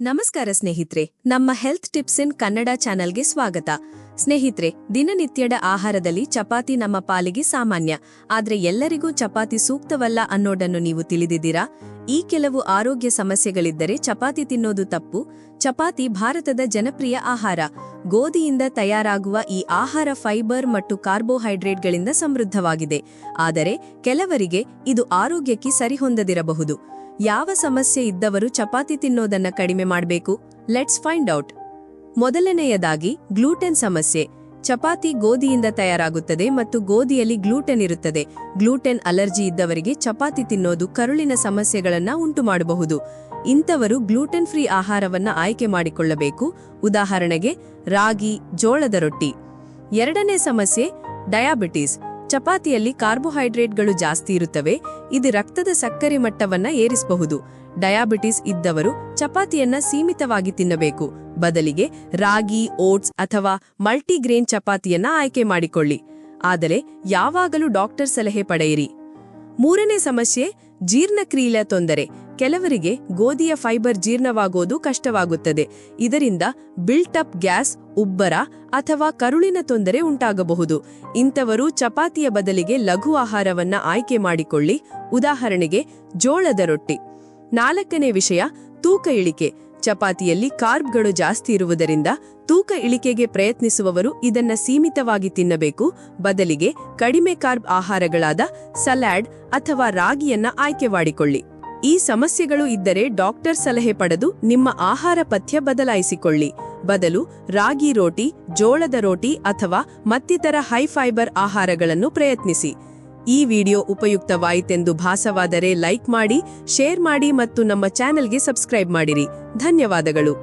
ನಮಸ್ಕಾರ ಸ್ನೇಹಿತರೆ ನಮ್ಮ ಹೆಲ್ತ್ ಟಿಪ್ಸ್ ಇನ್ ಕನ್ನಡ ಚಾನೆಲ್ಗೆ ಸ್ವಾಗತ. ಸ್ನೇಹಿತ್ರೆ, ದಿನನಿತ್ಯದ ಆಹಾರದಲ್ಲಿ ಚಪಾತಿ ನಮ್ಮ ಪಾಲಿಗೆ ಸಾಮಾನ್ಯ. ಆದ್ರೆ ಎಲ್ಲರಿಗೂ ಚಪಾತಿ ಸೂಕ್ತವಲ್ಲ ಅನ್ನೋದನ್ನು ನೀವು ತಿಳಿದಿದ್ದೀರಾ? ಈ ಕೆಲವು ಆರೋಗ್ಯ ಸಮಸ್ಯೆಗಳಿದ್ದರೆ ಚಪಾತಿ ತಿನ್ನೋದು ತಪ್ಪು. ಚಪಾತಿ ಭಾರತದ ಜನಪ್ರಿಯ ಆಹಾರ. ಗೋಧಿಯಿಂದ ತಯಾರಾಗುವ ಈ ಆಹಾರ ಫೈಬರ್ ಮತ್ತು ಕಾರ್ಬೋಹೈಡ್ರೇಟ್ಗಳಿಂದ ಸಮೃದ್ಧವಾಗಿದೆ. ಆದರೆ ಕೆಲವರಿಗೆ ಇದು ಆರೋಗ್ಯಕ್ಕೆ ಸರಿಹೊಂದದಿರಬಹುದು. ಯಾವ ಸಮಸ್ಯೆ ಇದ್ದವರು ಚಪಾತಿ ತಿನ್ನೋದನ್ನ ಕಡಿಮೆ ಮಾಡಬೇಕು? ಲೆಟ್ಸ್ ಫೈಂಡ್ ಔಟ್ ಮೊದಲನೆಯದಾಗಿ, ಗ್ಲೂಟೆನ್ ಸಮಸ್ಯೆ. ಚಪಾತಿ ಗೋಧಿಯಿಂದ ತಯಾರಾಗುತ್ತದೆ ಮತ್ತು ಗೋಧಿಯಲ್ಲಿ ಗ್ಲೂಟೆನ್ ಇರುತ್ತದೆ. ಗ್ಲೂಟೆನ್ ಅಲರ್ಜಿ ಇದ್ದವರಿಗೆ ಚಪಾತಿ ತಿನ್ನೋದು ಕರುಳಿನ ಸಮಸ್ಯೆಗಳನ್ನ ಉಂಟುಮಾಡಬಹುದು. ಇಂಥವರು ಗ್ಲೂಟೆನ್ ಫ್ರೀ ಆಹಾರವನ್ನ ಆಯ್ಕೆ ಮಾಡಿಕೊಳ್ಳಬೇಕು. ಉದಾಹರಣೆಗೆ, ರಾಗಿ, ಜೋಳದ ರೊಟ್ಟಿ. ಎರಡನೇ ಸಮಸ್ಯೆ, ಡಯಾಬಿಟೀಸ್. ಚಪಾತಿಯಲ್ಲಿ ಕಾರ್ಬೋಹೈಡ್ರೇಟ್ಗಳು ಜಾಸ್ತಿ ಇರುತ್ತವೆ, ಇದು ರಕ್ತದ ಸಕ್ಕರೆ ಮಟ್ಟವನ್ನ ಏರಿಸಬಹುದು. ಡಯಾಬಿಟಿಸ್ ಇದ್ದವರು ಚಪಾತಿಯನ್ನ ಸೀಮಿತವಾಗಿ ತಿನ್ನಬೇಕು. ಬದಲಿಗೆ ರಾಗಿ, ಓಟ್ಸ್ ಅಥವಾ ಮಲ್ಟಿಗ್ರೇನ್ ಚಪಾತಿಯನ್ನ ಆಯ್ಕೆ ಮಾಡಿಕೊಳ್ಳಿ. ಆದರೆ ಯಾವಾಗಲೂ ಡಾಕ್ಟರ್ ಸಲಹೆ ಪಡೆಯಿರಿ. ಮೂರನೇ ಸಮಸ್ಯೆ, ಜೀರ್ಣಕ್ರಿಯೆಯ ತೊಂದರೆ. ಕೆಲವರಿಗೆ ಗೋಧಿಯ ಫೈಬರ್ ಜೀರ್ಣವಾಗೋದು ಕಷ್ಟವಾಗುತ್ತದೆ. ಇದರಿಂದ ಬಿಲ್ಟ್ ಅಪ್ ಗ್ಯಾಸ್, ಉಬ್ಬರ ಅಥವಾ ಕರುಳಿನ ತೊಂದರೆ ಉಂಟಾಗಬಹುದು. ಇಂಥವರು ಚಪಾತಿಯ ಬದಲಿಗೆ ಲಘು ಆಹಾರವನ್ನ ಆಯ್ಕೆ ಮಾಡಿಕೊಳ್ಳಿ. ಉದಾಹರಣೆಗೆ, ಜೋಳದ ರೊಟ್ಟಿ. ನಾಲ್ಕನೇ ವಿಷಯ, ತೂಕ ಇಳಿಕೆ. ಚಪಾತಿಯಲ್ಲಿ ಕಾರ್ಬ್ಗಳು ಜಾಸ್ತಿ ಇರುವುದರಿಂದ ತೂಕ ಇಳಿಕೆಗೆ ಪ್ರಯತ್ನಿಸುವವರು ಇದನ್ನ ಸೀಮಿತವಾಗಿ ತಿನ್ನಬೇಕು. ಬದಲಿಗೆ ಕಡಿಮೆ ಕಾರ್ಬ್ ಆಹಾರಗಳಾದ ಸಲಾಡ್ ಅಥವಾ ರಾಗಿಯನ್ನ ಆಯ್ಕೆ ಮಾಡಿಕೊಳ್ಳಿ. ಈ ಸಮಸ್ಯೆಗಳು ಇದ್ದರೆ ಡಾಕ್ಟರ್ ಸಲಹೆ ಪಡೆದು ನಿಮ್ಮ ಆಹಾರ ಪಥ್ಯ ಬದಲಾಯಿಸಿಕೊಳ್ಳಿ. ಬದಲು ರಾಗಿ ರೋಟಿ, ಜೋಳದ ರೋಟಿ ಅಥವಾ ಮತ್ತಿತರ ಹೈ ಫೈಬರ್ ಆಹಾರಗಳನ್ನು ಪ್ರಯತ್ನಿಸಿ. ಈ ವಿಡಿಯೋ ಉಪಯುಕ್ತವಾಯಿತೆಂದು ಭಾಸವಾದರೆ ಲೈಕ್ ಮಾಡಿ, ಶೇರ್ ಮಾಡಿ ಮತ್ತು ನಮ್ಮ ಚಾನೆಲ್ಗೆ ಸಬ್ಸ್ಕ್ರೈಬ್ ಮಾಡಿರಿ. ಧನ್ಯವಾದಗಳು.